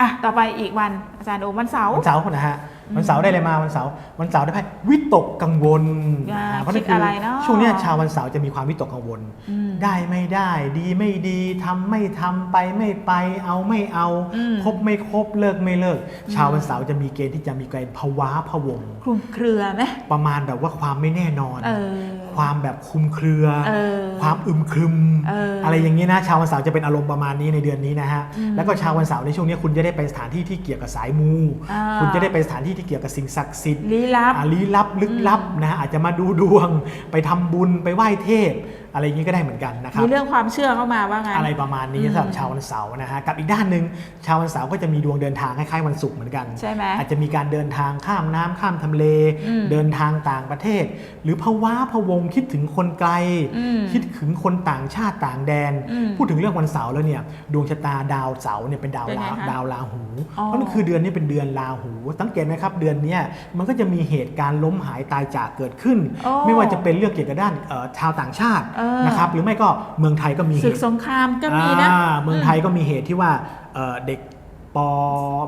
อะต่อไปอีกวันอาจารย์โอมวันเสาร์วันเสาร์นะฮะวันเสาร์ได้อะไรมาวันเสาร์วันเสาร์ได้ไพ่วิตกกังวลอ่าอ่าเพราะนั่นคิดอะไรเนอะช่วงเนี้ยชาววันเสาร์จะมีความวิตกกังวลอืมได้ไม่ได้ดีไม่ดีทำไม่ทำไปไม่ไปเอาไม่เอาอืมครบไม่ครบเลิกไม่เลิก ชาววันเสาร์จะมีเกณฑ์ที่จะมีเกณฑ์ภาวะพะวงคลุมเครือไหมประมาณแบบว่าความไม่แน่นอนเออ ความแบบคลุมเครือ เออ ความอึมครึม เออออะไรอย่างนี้นะชาววันเสาร์จะเป็นอารมณ์ประมาณนี้ในเดือนนี้นะฮะอืมแล้วก็ชาววันเสาร์ในช่วงนี้คุณจะได้ไปสถานที่ที่เกี่ยวกับสายมู อ่า คุณจะได้ไปสถานที่ที่เกี่ยวกับสิ่งศักดิ์สิทธิ์ ลี้ลับ อ่าลี้ลับลึกลับนะฮะอาจจะมาดูดวง ไปทำบุญไปไหว้เทพ อะไรอย่างนี้ก็ได้เหมือนกันนะครับ มีเรื่องความเชื่อเข้ามาว่างั้น อะไรประมาณนี้อืมสำหรับชาววันเสาร์นะฮะกับอีกด้านหนึ่งชาววันเสาร์ก็จะมีดวงเดินทางคล้ายๆวันศุกร์เหมือนกันใช่ไหมอาจจะมีการเดินทางข้ามน้ำข้ามทำเล อืมเดินทางต่างประเทศ หรือภาวะพะวงคิดถึงคนไกลอืมคิดถึงคนต่างชาติต่างแดนอืมพูดถึงเรื่องวันเสาร์แล้วเนี่ยดวงชะตาดาวเสาร์เนี่ยเป็นดาวเป็นไงลาคะดาวราหูอ๋อเพราะนั่นคือเดือนนี้เป็นเดือนราหูสังเกตไหมครับ เดือนเนี้ยมันก็จะมีเหตุการณ์ล้มหายตายจากเกิดขึ้นโอ้ไม่ว่าจะเป็นเรื่องเกี่ยวกับด้านเอ่อชาวต่างชาติเออนะครับหรือไม่ก็เมืองไทยก็มีเหศึกตุสงครามก็มีนะอ่าเมืองไทยก็มีเหตุที่ว่าเอ่อเด็ก ป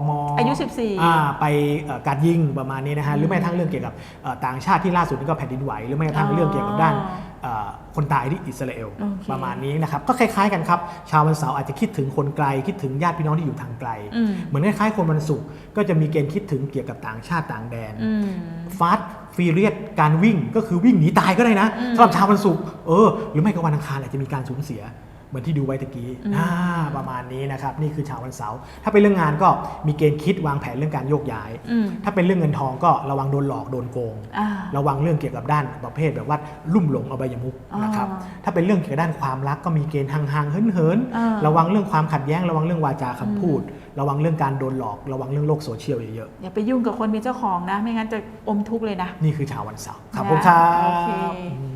มอายุ 14อ่าไปเอ่อการยิงประมาณนี้นะฮะหรือไม่กระทั่งเรื่องเกี่ยวกับเอ่อต่างชาติที่ล่าสุดนี่ก็แผ่นดินไหว หรือไม่กระทั่งอ๋อเรื่องเกี่ยวกับด้านเอ่อคนตายที่อิสราเอลโอเคประมาณนี้นะครับก็คล้ายๆกันครับ ชาววันเสาร์อาจจะคิดถึงคนไกล คิดถึงญาติพี่น้องที่อยู่ทางไกลอืมเหมือนคล้ายๆคนวันศุกร์ก็จะมีเกณฑ์คิดถึงเกี่ยวกับต่างชาติต่างแดนอืมฟาสฟีเรียสการวิ่งก็คือวิ่งหนีตายก็ได้นะอืมสำหรับชาววันศุกร์เออหรือไม่ก็วันอังคารอาจจะมีการสูญเสีย เหมือนที่ดูไว้ตะกี้อืมอ่าประมาณนี้นะครับ นี่คือชาววันเสาร์ถ้าเป็นเรื่องงานก็มีเกณฑ์คิดวางแผนเรื่องการโยกย้ายอืมถ้าเป็นเรื่องเงินทองก็ระวังโดนหลอกโดนโกงอ่าระวังเรื่องเกี่ยวกับด้านประเภทแบบว่าลุ่มหลงอบายมุกนะครับอ๋อถ้าเป็นเรื่องเกี่ยวกับด้านความรักก็มีเกณฑ์ห่างๆเหินอ่าๆระวังเรื่องความขัดแย้ง ระวังเรื่องวาจาคำพูด ระวังเรื่องการโดนหลอก ระวังเรื่องโลกโซเชียลเยอะๆอย่าไปยุ่งกับคนมีเจ้าของนะ ไม่งั้นจะอมทุกข์เลยนะ นี่คือชาววันเสาร์ครับนะผมครัโอเคบ